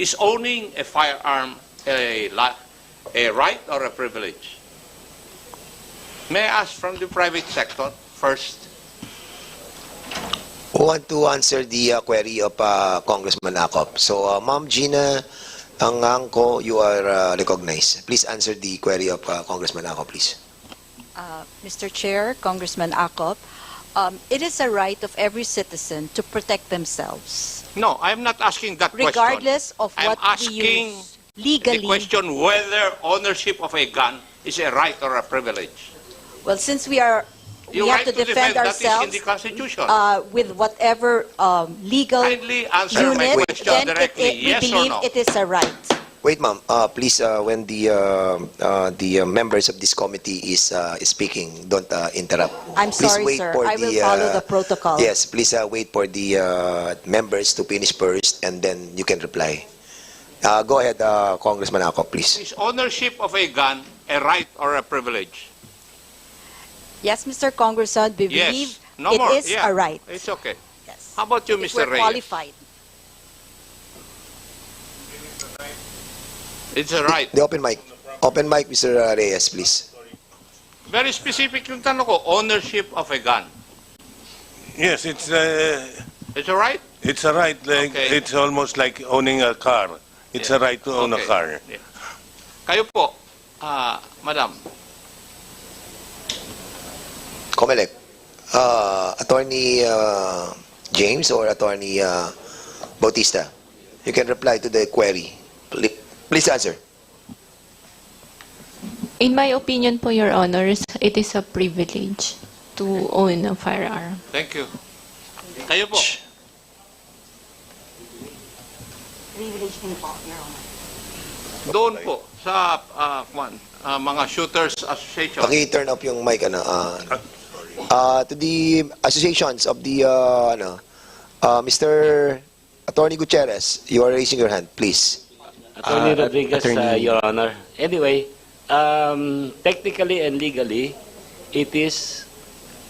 Is owning a firearm a, a right or a privilege? May I ask from the private sector first? Who want to answer the uh, query of uh, Congressman Acop? So, uh, Ma'am Gina Angangco, you are uh, recognized. Please answer the query of uh, Congressman Acop, please. Uh, Mr. Chair, Congressman Akop, um, it is a right of every citizen to protect themselves, No, I'm not asking that question. regardless of I'm what we asking use The legally. question whether ownership of a gun is a right or a privilege. Well, since we are, we Your have right to defend in ourselves the uh, with whatever um, legal Kindly answer my unit, question then it, directly, it, we yes or believe no? it is a right. Wait, ma'am. Uh, please, uh, when the uh, uh, the uh, members of this committee is uh, is speaking, don't uh, interrupt. I'm Please sorry, wait sir. for I will follow uh, the protocol. Yes, please uh, wait for the uh, members to finish first, and then you can reply. Uh, go ahead, uh, Congressman Acop, please. Is ownership of a gun a right or a privilege? Yes, Mr. Congressman, we believe Yes. No it more. is yeah. a right. It's okay. Yes. How about you, If Mr. we're Reyes? qualified. It's a right. The open mic. Open mic, Mr. Reyes, please. Very specific yung tanong ko, ownership of a gun. Yes, it's uh, It's a right? it's a right. Like Okay. it's almost like owning a car. It's Yeah. a right to own a Okay. car. Yeah. Kayo po, ah, madam, Comelec. Uh, Attorney uh, James or Attorney uh, Bautista, you can reply to the query. Pl- Please answer. In my opinion po, Your Honors, it is a privilege to own a firearm. thank you. Kayo po, doon po sa ah, kwan, ah, mga Shooters Association. Paki-turn off yung mic, ano. Uh, uh, to the associations of the, uh, ano, uh, Mr. Attorney Gutierrez, you are raising your hand, please. Attorney Uh, Rodriguez, uh, Attorney- Your Honor. Anyway, um, technically and legally, it is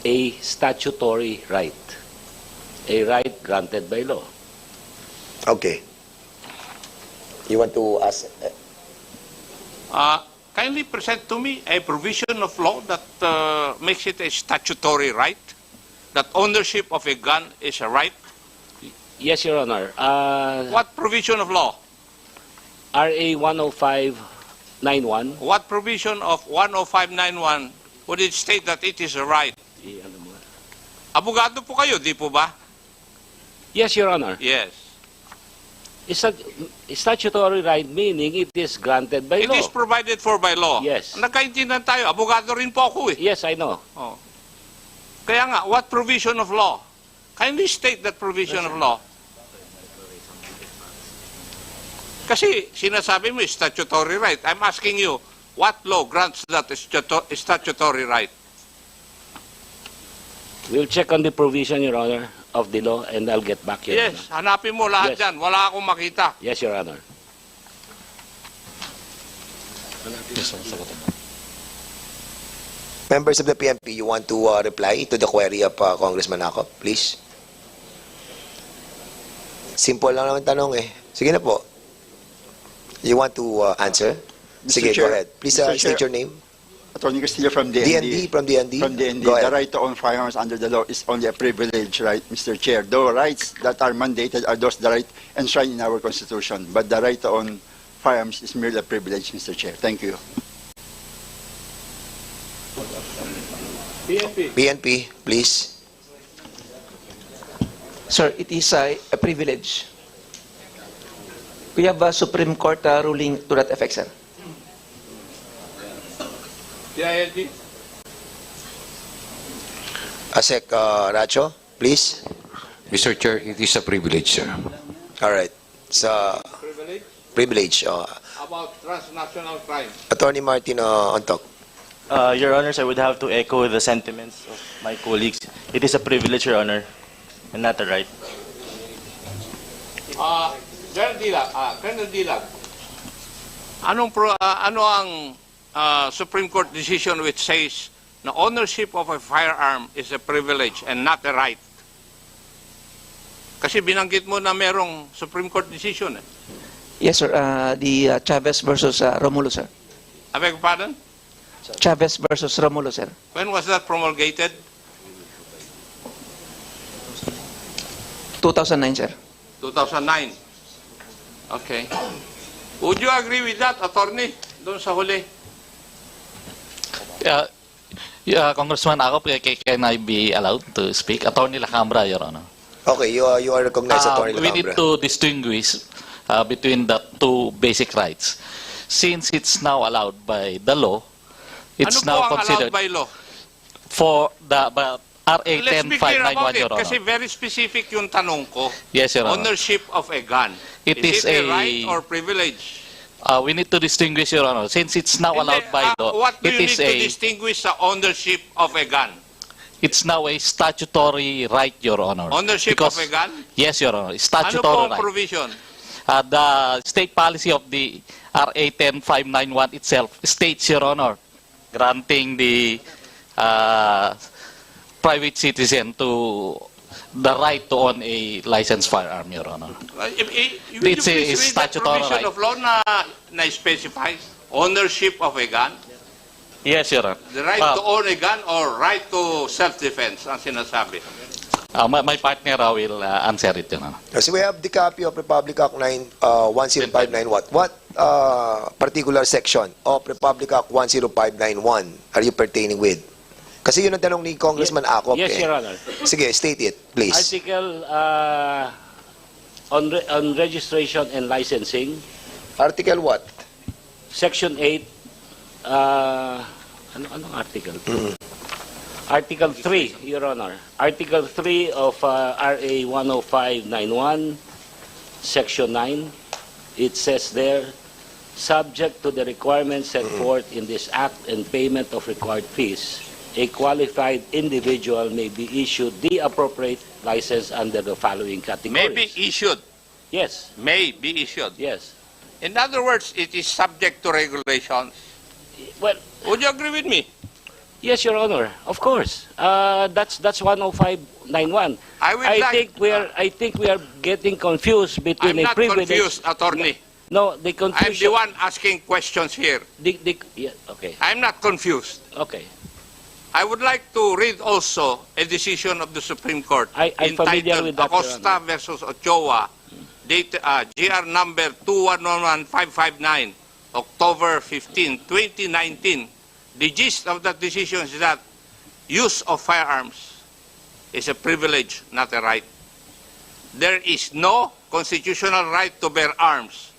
a statutory right. A right granted by law. Okay. You want to ask? uh, Ah, kindly present to me a provision of law that uh, makes it a statutory right, that ownership of a gun is a right. Yes, Your Honor. Uh, What provision of law? RA 10591. What provision of 10591 would it state that it is a right? Eh, ano mo? Abogado po kayo, di po ba? Yes, Your Honor. Yes. It's a statutory right meaning it is granted by It law. is provided for by law. Yes. Nagkaintindihan tayo. Abogado rin po ako eh. Yes, I know. Kaya nga, what provision of law? Kindly state that provision of law. Kasi sinasabi mo statutory right. I'm asking you, what law grants that statu- statutory right? We'll check on the provision, Your Honor, of the law and I'll get back, Your Yes, hanapin mo lahat Yes. yan. Wala akong makita. Honor. Yes, Your Honor. Members of the PNP, you want to uh, reply to the query of uh, Congressman Acop, please? Simple lang naman tanong eh. Sige na po. You want to uh, answer? Mr. Sige, Chair, go ahead. Please uh, Mr. state your name. Attorney Castillo from DND, DND. from DND. From DND, Go the ahead. right to own firearms under the law is only a privilege, right, Mr. Chair? The rights that are mandated are those the right enshrined in our Constitution, but the right to own firearms is merely a privilege, Mr. Chair. Thank you. PNP, please. Sir, it is a, a privilege. We have a Supreme Court uh, ruling to that effect, sir. DILG? Asek uh, Racho, please. Mr. Chair, it is a privilege, sir. All right. Sa Privilege privilege, uh, about transnational crime. Attorney Martin uh, Ontok. Uh, Your Honors, I would have to echo the sentiments of my colleagues. It is a privilege, Your Honor, and not a right. Ah, Colonel Dilag, ah, Colonel Dilag. Anong pro, ah, ano ang ah, Supreme Court decision which says na ownership of a firearm is a privilege and not a right? Kasi binanggit mo na merong Supreme Court decision. Eh. Yes, sir. Uh, the uh, Chavez versus uh, Romulo, sir. I beg your pardon? Chavez versus Romulo, sir. When was that promulgated? 2009, sir. 2009. Okay. Would you agree with that, attorney? Doon sa huli. Yeah, yeah, Congressman Akop, can, can I be allowed to speak? Attorney Lacambra, Your Honor. Okay, you are, you are recognized, Uh, Attorney we need Lacambra. to distinguish uh, between the two basic rights. Since it's now allowed by the law, it's ano now po ang considered allowed by law? for the but RA Let's be clear about 10591, it Your Honor. kasi very specific yung tanong ko. Yes, Your Honor. Ownership of a gun. It is is it a, a- right or privilege? Uh, we need to distinguish, Your Honor. Since it's now allowed Hindi, by ah, law, what do it you is need to a distinguish sa ownership of a gun? it's now a statutory right, Your Honor. Ownership Because- of a gun? Yes, Your Honor. Ano Statutory ang right. provision? Uh, the state policy of the RA 10591 itself states, Your Honor, granting the uh, private citizen to the right to own a licensed firearm, Your Honor. Uh, if- if- Will you It's a please read statutory provision right. of law na, na specifies ownership of a gun? Yes, Your Honor. The right Uh, to own a gun or right to self-defense ang sinasabi. uh, my, my partner uh, will uh, answer it, Your Honor. So we have the copy of Republic Act 9, uh, 10591. What, what uh, particular section of Republic Act 10591 are you pertaining with? Kasi yun ang tanong ni Congressman Acop. Yes, eh. Your Honor. Sige, state it, please. Article uh, on, re- on registration and licensing, Article what? Section 8, uh, ano, anong article? Article 3, Your Honor. Article 3 of uh, RA 10591, Section 9, it says there, subject to the requirements set forth in this act and payment of required fees, a qualified individual may be issued the appropriate license under the following May categories. be issued. Yes, May be issued. yes. In other words, it is subject to regulations. Well, Would you agree with me? Yes, Your Honor. Of course. Uh, that's that's 10591. I would I like... think we are I think we are getting confused between I'm a not privilege. confused, attorney. No, the I'm the confusion. one asking questions here. The, the, yeah, okay. I'm not confused. Okay. I would like to read also a decision of the Supreme Court I- I'm familiar entitled with that, Your Acosta versus Ochoa, date, uh, GR number 2111559, October 15, 2019. The gist of that decision is that use of firearms is a privilege, not a right. There is no constitutional right to bear arms.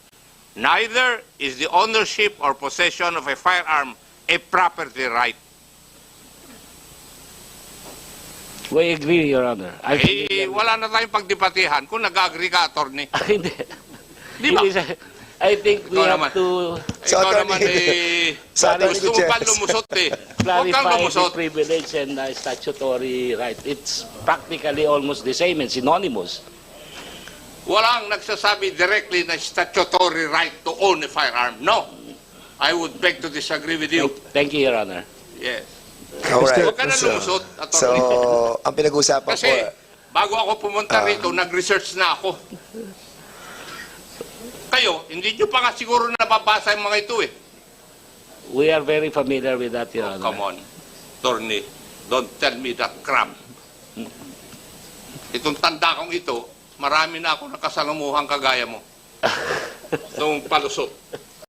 Neither is the ownership or possession of a firearm a property right. We agree, Your Honor. I'm Eh, wala na tayong pagdebatihan kung nag-agree ka, attorney. Hindi. Di ba? I think we Ikaw have naman. to So, Ikaw attorney- naman eh, So, attorney gusto mo pa Gutierrez. lumusot eh. Huwag kang clarify the lumusot. privilege and uh, statutory right. It's practically almost the same and synonymous. Walang nagsasabi directly na statutory right to own a firearm. No. I would beg to disagree with you. Thank, thank you, Your Honor. Yes. Alright. Huwag ka na So, lumusot, so, attorney. ang pinag-uusapan Kasi po, bago ako pumunta Ah. rito, nag-research na ako. Kayo, hindi nyo pa nga siguro nababasa yung mga ito eh. We are very familiar with that, Your Oh, Honor. come on, attorney. Don't tell me that crap. Itong tanda kong ito, marami na ako nakasalumuhang kagaya mo. Itong palusot.